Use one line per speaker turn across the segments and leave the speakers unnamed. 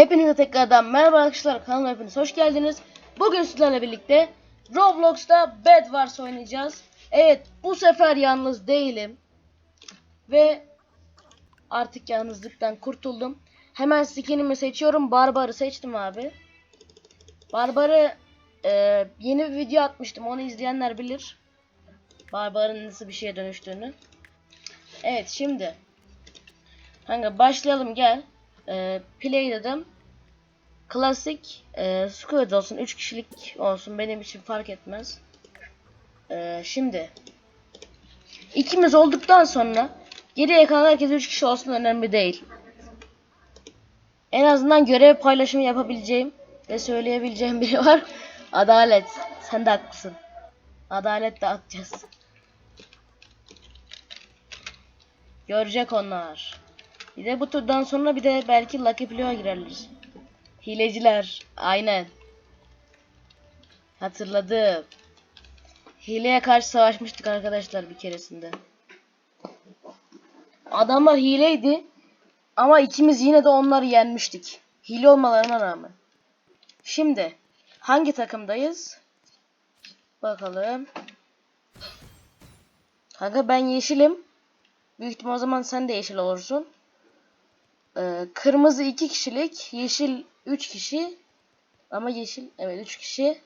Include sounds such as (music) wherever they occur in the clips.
Hepinize tekrardan merhaba arkadaşlar kanalıma hepiniz hoş geldiniz. Bugün sizlerle birlikte Roblox'ta Bed Wars oynayacağız. Evet bu sefer yalnız değilim. Ve artık yalnızlıktan kurtuldum. Hemen skinimi seçiyorum. Barbar'ı seçtim abi. Barbar'ı e, yeni bir video atmıştım. Onu izleyenler bilir. Barbar'ın nasıl bir şeye dönüştüğünü. Evet şimdi. Kanka başlayalım gel. E, play dedim. Klasik e, squad olsun 3 kişilik olsun benim için fark etmez. E, şimdi ikimiz olduktan sonra geriye kalan herkes 3 kişi olsun önemli değil. En azından görev paylaşımı yapabileceğim ve söyleyebileceğim biri var. (laughs) Adalet. Sen de haklısın. Adalet de atacağız. Görecek onlar. Bir de bu turdan sonra bir de belki Lucky Blue'a girerler. Hileciler. Aynen. Hatırladım. Hileye karşı savaşmıştık arkadaşlar bir keresinde. Adamlar hileydi. Ama ikimiz yine de onları yenmiştik. Hile olmalarına rağmen. Şimdi hangi takımdayız? Bakalım. Kanka ben yeşilim. Büyük ihtimal o zaman sen de yeşil olursun. Ee, kırmızı 2 kişilik, yeşil 3 kişi. Ama yeşil evet 3 kişi.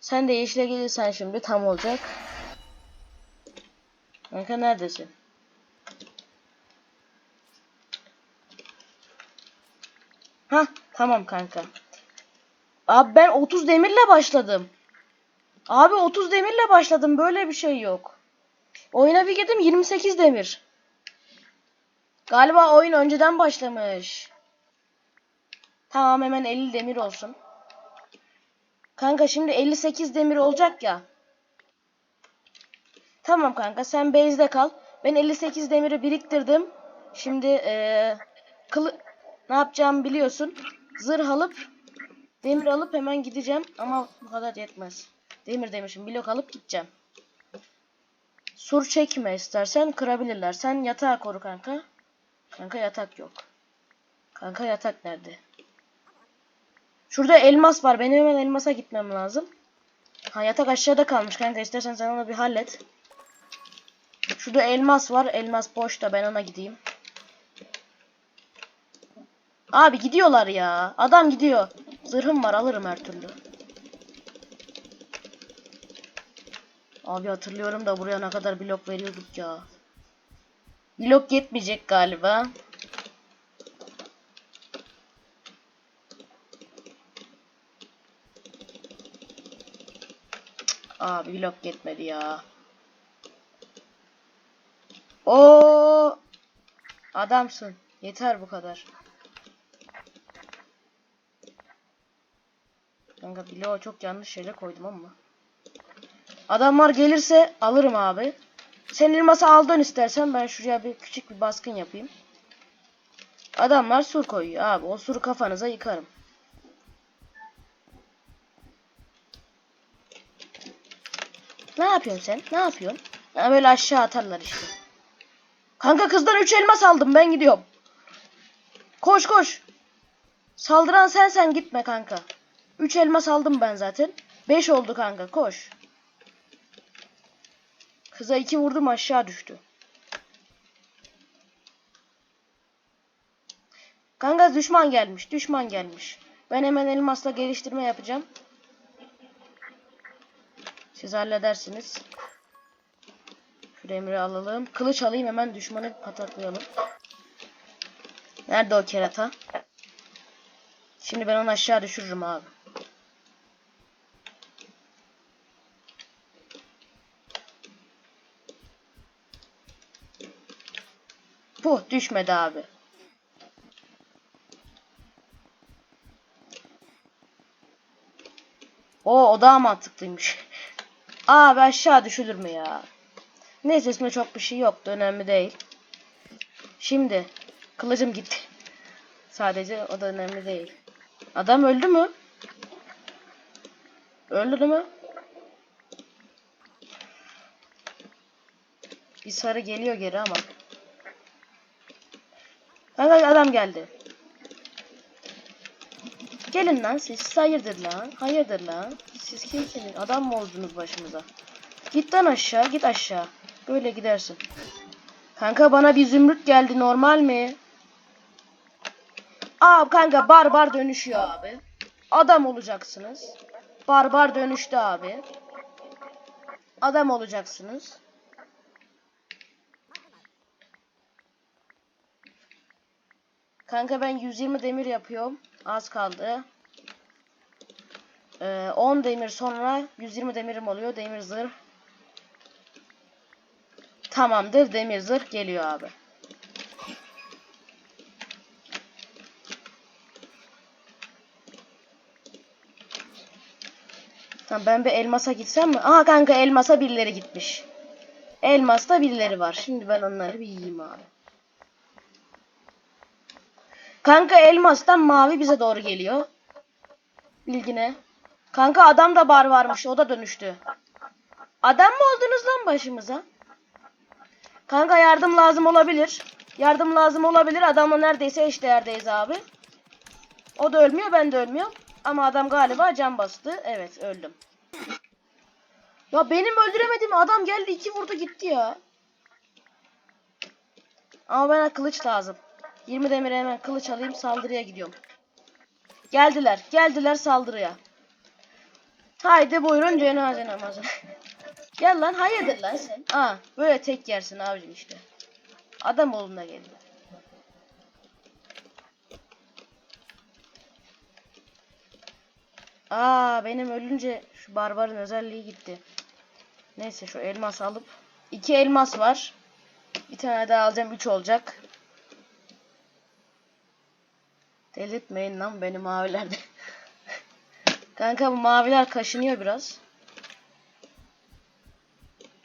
Sen de yeşile gelirsen şimdi tam olacak. Kanka neredesin? Ha tamam kanka. Abi ben 30 demirle başladım. Abi 30 demirle başladım. Böyle bir şey yok. Oyuna bir girdim 28 demir. Galiba oyun önceden başlamış. Tamam hemen 50 demir olsun. Kanka şimdi 58 demir olacak ya. Tamam kanka sen base'de kal. Ben 58 demiri biriktirdim. Şimdi ee, kılı ne yapacağımı biliyorsun. Zırh alıp demir alıp hemen gideceğim ama bu kadar yetmez. Demir demişim blok alıp gideceğim. Sur çekme istersen kırabilirler. Sen yatağı koru kanka. Kanka yatak yok. Kanka yatak nerede? Şurada elmas var. Benim hemen elmasa gitmem lazım. Ha yatak aşağıda kalmış kanka. İstersen sen onu bir hallet. Şurada elmas var. Elmas boş da ben ona gideyim. Abi gidiyorlar ya. Adam gidiyor. Zırhım var alırım her türlü. Abi hatırlıyorum da buraya ne kadar blok veriyorduk ya. Blok yetmeyecek galiba. Abi blok yetmedi ya. O Adamsın. Yeter bu kadar. Kanka bloğa çok yanlış şeyler koydum ama. Adamlar gelirse alırım abi. Sen elması aldın istersen ben şuraya bir küçük bir baskın yapayım. Adamlar sur koyuyor abi. O suru kafanıza yıkarım. Ne yapıyorsun sen? Ne yapıyorsun? Ya böyle aşağı atarlar işte. Kanka kızdan 3 elmas aldım ben gidiyorum. Koş koş. Saldıran sen sen gitme kanka. 3 elmas aldım ben zaten. 5 oldu kanka koş. Kıza 2 vurdum aşağı düştü. Kanka düşman gelmiş. Düşman gelmiş. Ben hemen elmasla geliştirme yapacağım. Siz halledersiniz. Şu emri alalım. Kılıç alayım hemen düşmanı pataklayalım. Nerede o kerata? Şimdi ben onu aşağı düşürürüm abi. Düşmedi abi. O o daha mantıklıymış. (laughs) Abi aşağı düşülür mü ya? Neyse isme çok bir şey yoktu. Önemli değil. Şimdi kılıcım gitti. Sadece o da önemli değil. Adam öldü mü? Öldü mü? Bir sarı geliyor geri ama. Kanka adam geldi. Gelin lan siz. Siz hayırdır lan? Hayırdır lan? Siz kimsiniz? Adam mı oldunuz başımıza? Git lan aşağı. Git aşağı. Böyle gidersin. Kanka bana bir zümrüt geldi. Normal mi? Aa kanka barbar dönüşüyor abi. Adam olacaksınız. Barbar dönüştü abi. Adam olacaksınız. Kanka ben 120 demir yapıyorum. Az kaldı. Ee, 10 demir sonra 120 demirim oluyor. Demir zırh. Tamamdır. Demir zırh geliyor abi. Tamam ben bir elmasa gitsem mi? Aha kanka elmasa birileri gitmiş. Elmasta birileri var. Şimdi ben onları bir yiyeyim abi. Kanka elmastan mavi bize doğru geliyor. Bilgine. Kanka adam da bar varmış. O da dönüştü. Adam mı oldunuz lan başımıza? Kanka yardım lazım olabilir. Yardım lazım olabilir. Adamla neredeyse eşdeğerdeyiz abi. O da ölmüyor ben de ölmüyorum. Ama adam galiba can bastı. Evet öldüm. Ya benim öldüremediğim adam geldi iki vurdu gitti ya. Ama bana kılıç lazım. 20 demir hemen kılıç alayım saldırıya gidiyorum. Geldiler. Geldiler saldırıya. Haydi buyurun cenaze namazı. (laughs) Gel lan hayırdır lan sen. Aa böyle tek yersin abicim işte. Adam oğluna geldi. Aa benim ölünce şu barbarın özelliği gitti. Neyse şu elmas alıp iki elmas var. Bir tane daha alacağım üç olacak. Delirtmeyin lan beni mavilerde. (laughs) Kanka bu maviler kaşınıyor biraz.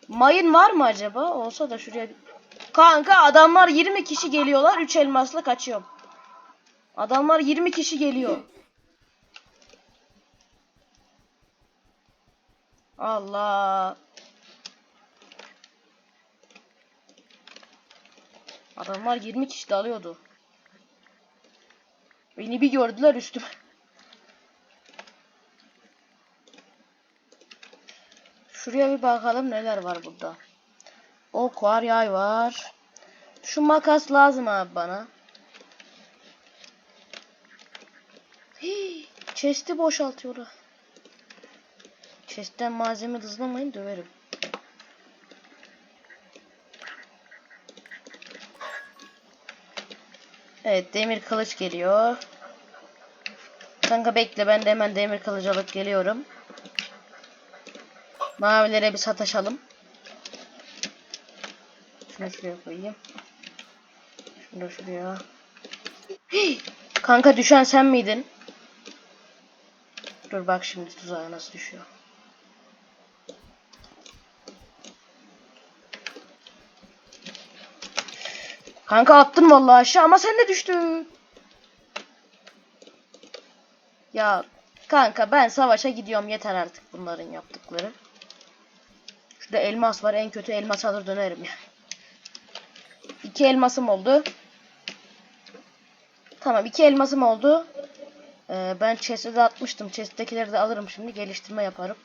Mayın var mı acaba? Olsa da şuraya. Kanka adamlar 20 kişi geliyorlar. 3 elmasla kaçıyorum. Adamlar 20 kişi geliyor. Allah. Adamlar 20 kişi dalıyordu. Beni bir gördüler üstüme. Şuraya bir bakalım neler var burada. Ok var, yay var. Şu makas lazım abi bana. Hii, chest'i boşaltıyorlar. Chest'ten malzeme hızlamayın döverim. Evet demir kılıç geliyor. Kanka bekle ben de hemen demir kılıç alıp geliyorum. Mavilere bir sataşalım. Şunu şuraya koyayım. Şunu şuraya. Kanka düşen sen miydin? Dur bak şimdi tuzağa nasıl düşüyor. Kanka attın vallahi aşağı ama sen de düştün. Ya kanka ben savaşa gidiyorum yeter artık bunların yaptıkları. Şurada elmas var en kötü elmas alır dönerim ya. İki elmasım oldu. Tamam iki elmasım oldu. Ee, ben chest'e de atmıştım. Chest'tekileri de alırım şimdi geliştirme yaparım.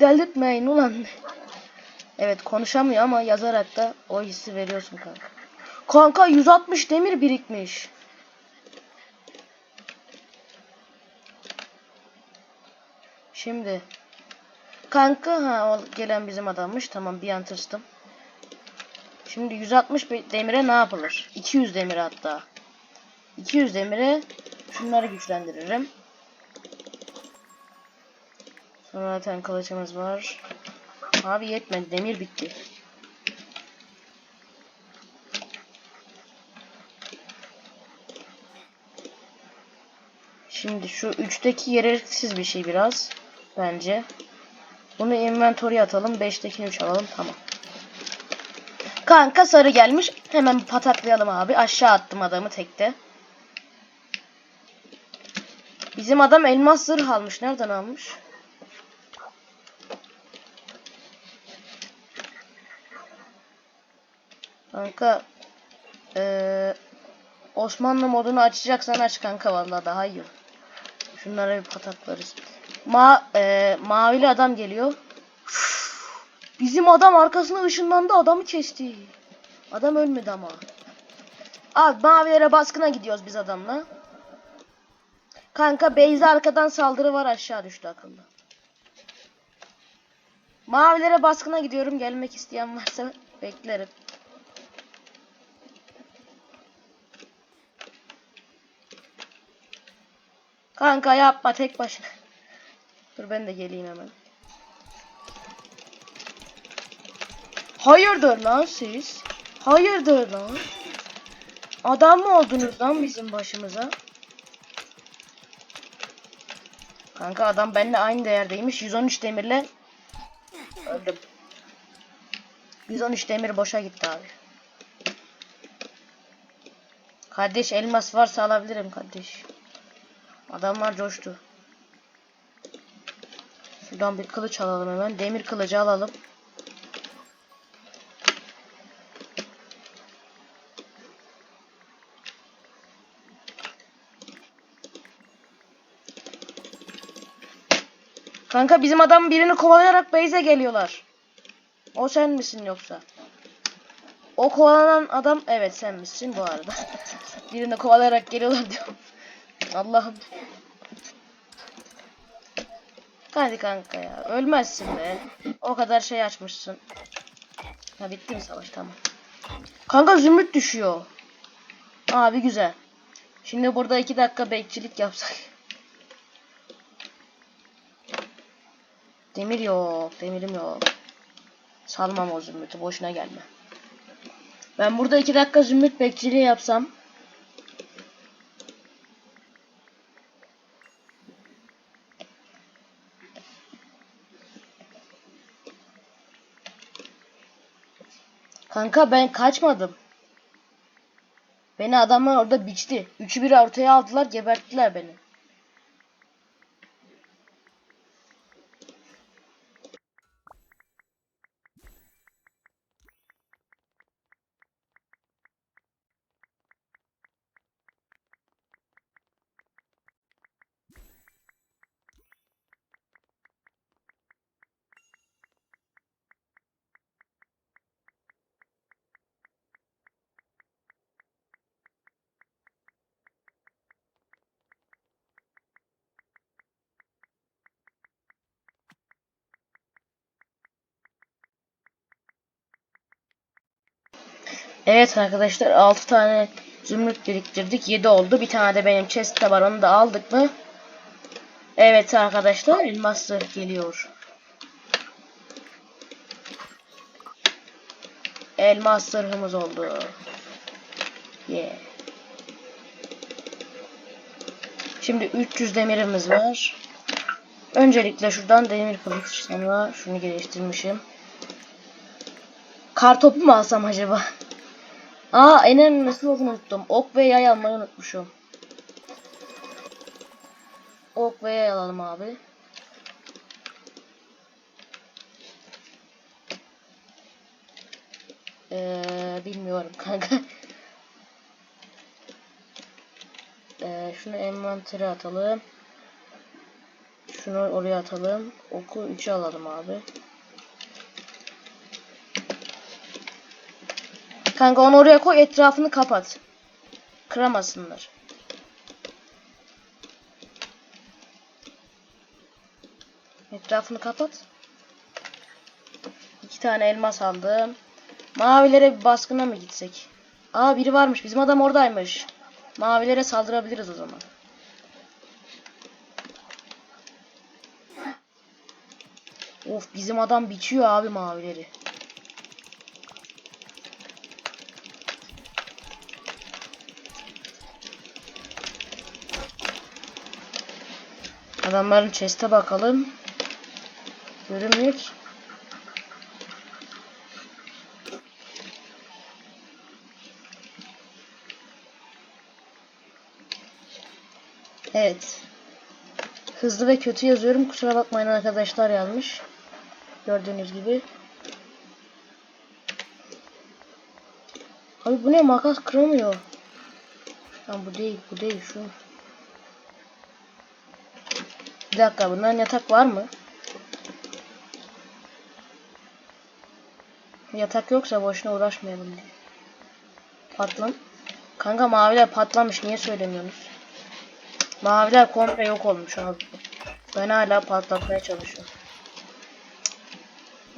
Delirtmeyin ulan. Evet konuşamıyor ama yazarak da o hissi veriyorsun kanka. Kanka 160 demir birikmiş. Şimdi kanka ha o gelen bizim adammış. Tamam bir an tırstım. Şimdi 160 be- demire ne yapılır? 200 demir hatta. 200 demire şunları güçlendiririm. Sonra zaten kılıcımız var. Abi yetmedi. Demir bitti. Şimdi şu 3'teki gereksiz bir şey biraz. Bence. Bunu inventory'e atalım. 5'tekini 3 alalım. Tamam. Kanka sarı gelmiş. Hemen pataklayalım abi. Aşağı attım adamı tekte. Bizim adam elmas zırh almış. Nereden almış? Kanka eee Osmanlı modunu açacaksan aç kanka vallahi daha iyi. Şunlara bir pataklarız. Ma e, mavili adam geliyor. Bizim adam arkasına ışınlandı adamı kesti. Adam ölmedi ama. Abi mavilere baskına gidiyoruz biz adamla. Kanka Beyza arkadan saldırı var aşağı düştü akıllı. Mavilere baskına gidiyorum. Gelmek isteyen varsa beklerim. Kanka yapma tek başına. Dur ben de geleyim hemen. Hayırdır lan siz? Hayırdır lan? Adam mı oldunuz lan bizim başımıza? Kanka adam benimle aynı değerdeymiş. 113 demirle öldüm. 113 demir boşa gitti abi. Kardeş elmas varsa alabilirim kardeş. Adamlar coştu. Şuradan bir kılıç alalım hemen. Demir kılıcı alalım. Kanka bizim adam birini kovalayarak base'e geliyorlar. O sen misin yoksa? O kovalanan adam evet sen misin bu arada. (laughs) birini kovalayarak geliyorlar diyorum. Allah'ım. Hadi kanka ya. Ölmezsin be. O kadar şey açmışsın. Ha bitti mi savaş? Tamam. Kanka zümrüt düşüyor. Abi güzel. Şimdi burada iki dakika bekçilik yapsak. Demir yok. Demirim yok. Salmam o zümrütü. Boşuna gelme. Ben burada iki dakika zümrüt bekçiliği yapsam. Kanka ben kaçmadım. Beni adamlar orada biçti. Üçü bir ortaya aldılar geberttiler beni. Evet arkadaşlar 6 tane zümrüt biriktirdik. 7 oldu. Bir tane de benim chest'te var. Onu da aldık mı? Evet arkadaşlar elmas geliyor. Elmas zırhımız oldu. Yeah. Şimdi 300 demirimiz var. Öncelikle şuradan demir kılıç sonra şunu geliştirmişim. Kar topu mu alsam acaba? Aa en önemlisi olduğunu unuttum. Ok ve yay almayı unutmuşum. Ok ve yay alalım abi. Ee, bilmiyorum kanka. Ee, şunu envantere atalım. Şunu oraya atalım. Oku 3'e alalım abi. Kanka onu oraya koy etrafını kapat. Kıramasınlar. Etrafını kapat. İki tane elmas aldım. Mavilere bir baskına mı gitsek? Aa biri varmış. Bizim adam oradaymış. Mavilere saldırabiliriz o zaman. Of bizim adam biçiyor abi mavileri. Adamların chest'e bakalım. Görünmüyor ki. Evet. Hızlı ve kötü yazıyorum. Kusura bakmayın arkadaşlar yazmış. Gördüğünüz gibi. Abi bu ne makas kıramıyor. Lan bu değil, bu değil şu. Bir dakika bunların yatak var mı? Yatak yoksa boşuna uğraşmayalım diye. Patlam. Kanka maviler patlamış niye söylemiyorsunuz? Maviler komple yok olmuş abi. Ben hala patlatmaya çalışıyorum.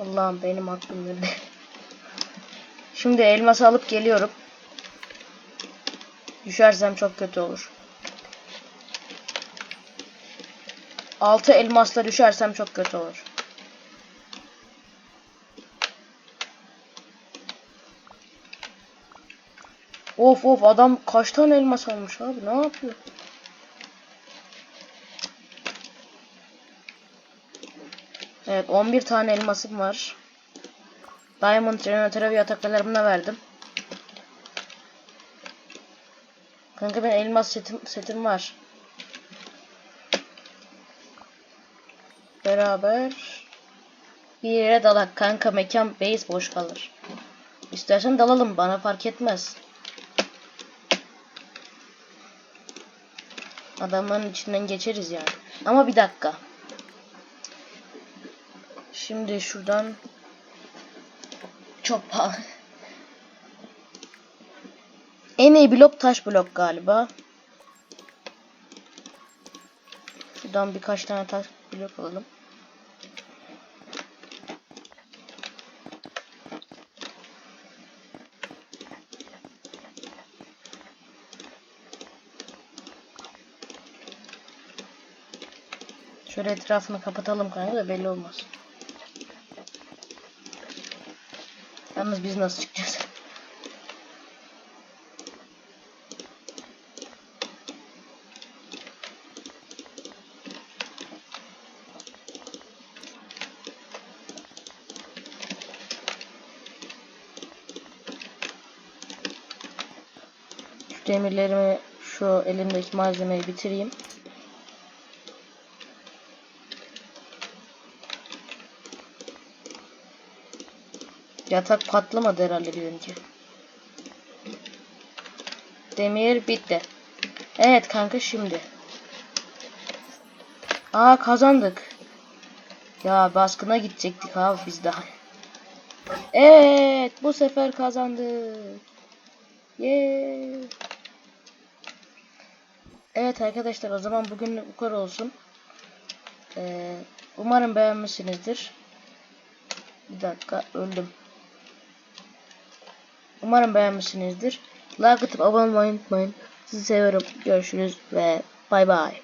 Allah'ım benim aklım nerede? Şimdi elması alıp geliyorum. Düşersem çok kötü olur. Altı elmasla düşersem çok kötü olur. Of of adam kaç tane elmas almış abi ne yapıyor? Evet 11 tane elmasım var. Diamond jeneratöre ve yataklarımla verdim. Kanka ben elmas setim, setim var. Beraber bir yere dalak kanka mekan base boş kalır. İstersen dalalım bana fark etmez. Adamların içinden geçeriz yani. Ama bir dakika. Şimdi şuradan çok. En iyi blok taş blok galiba. Şuradan birkaç tane taş blok alalım. Şöyle etrafını kapatalım kanka da belli olmaz. Yalnız biz nasıl çıkacağız? Şu demirlerimi şu elimdeki malzemeyi bitireyim. Yatak patlamadı herhalde önce. Demir bitti. Evet kanka şimdi. Aa kazandık. Ya baskına gidecektik abi biz daha. Evet bu sefer kazandık. Yeah. Evet arkadaşlar o zaman bugün bu kadar olsun. Ee, umarım beğenmişsinizdir. Bir dakika öldüm. Umarım beğenmişsinizdir. Like atıp abone olmayı unutmayın. Sizi seviyorum. Görüşürüz ve bay bay.